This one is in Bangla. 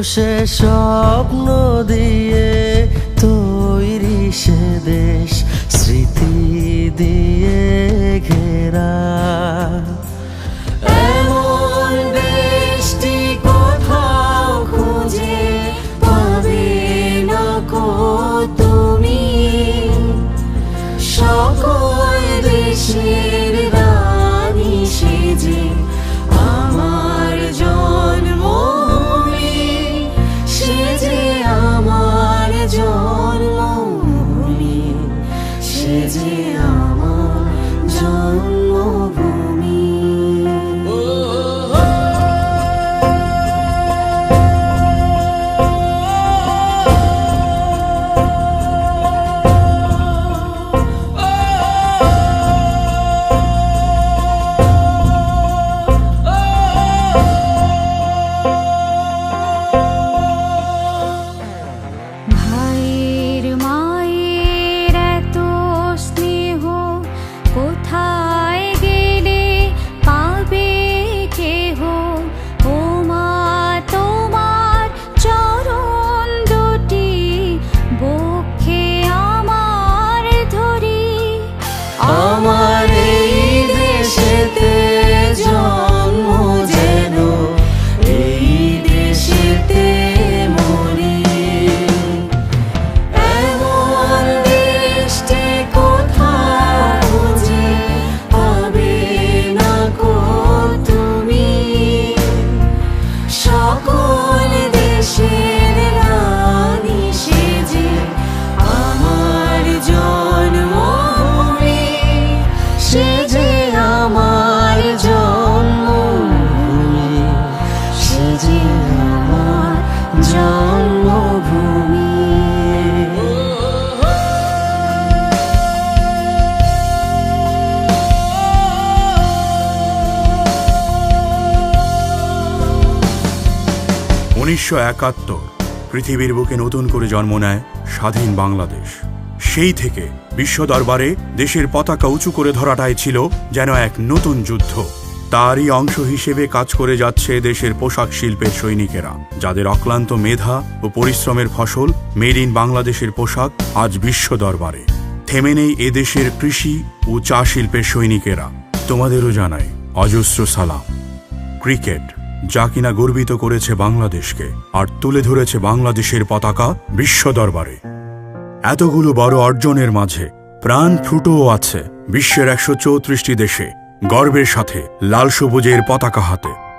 বসে স্বপ্ন দিয়ে তৈরি সে দেশ স্মৃতি দিয়ে ঘেরা। দেশের উনিশশো একাত্তর, পৃথিবীর বুকে নতুন করে জন্ম নেয় স্বাধীন বাংলাদেশ। সেই থেকে বিশ্ব দরবারে দেশের পতাকা উঁচু করে ধরাটাই ছিল যেন এক নতুন যুদ্ধ। তারই অংশ হিসেবে কাজ করে যাচ্ছে দেশের পোশাক শিল্পের সৈনিকেরা, যাদের অক্লান্ত মেধা ও পরিশ্রমের ফসল মেড ইন বাংলাদেশের পোশাক আজ বিশ্ব দরবারে। থেমে নেই এদেশের কৃষি ও চা শিল্পের সৈনিকেরা। তোমাদেরও জানাই অজস্র সালাম। ক্রিকেট, যা কিনা গর্বিত করেছে বাংলাদেশকে, আর তুলে ধরেছে বাংলাদেশের পতাকা বিশ্ব দরবারে। এতগুলো বড় অর্জনের মাঝে প্রাণ ফুটও আছে বিশ্বের একশো চৌত্রিশটি দেশে। গর্বের সাথে লাল সবুজের পতাকা হাতে।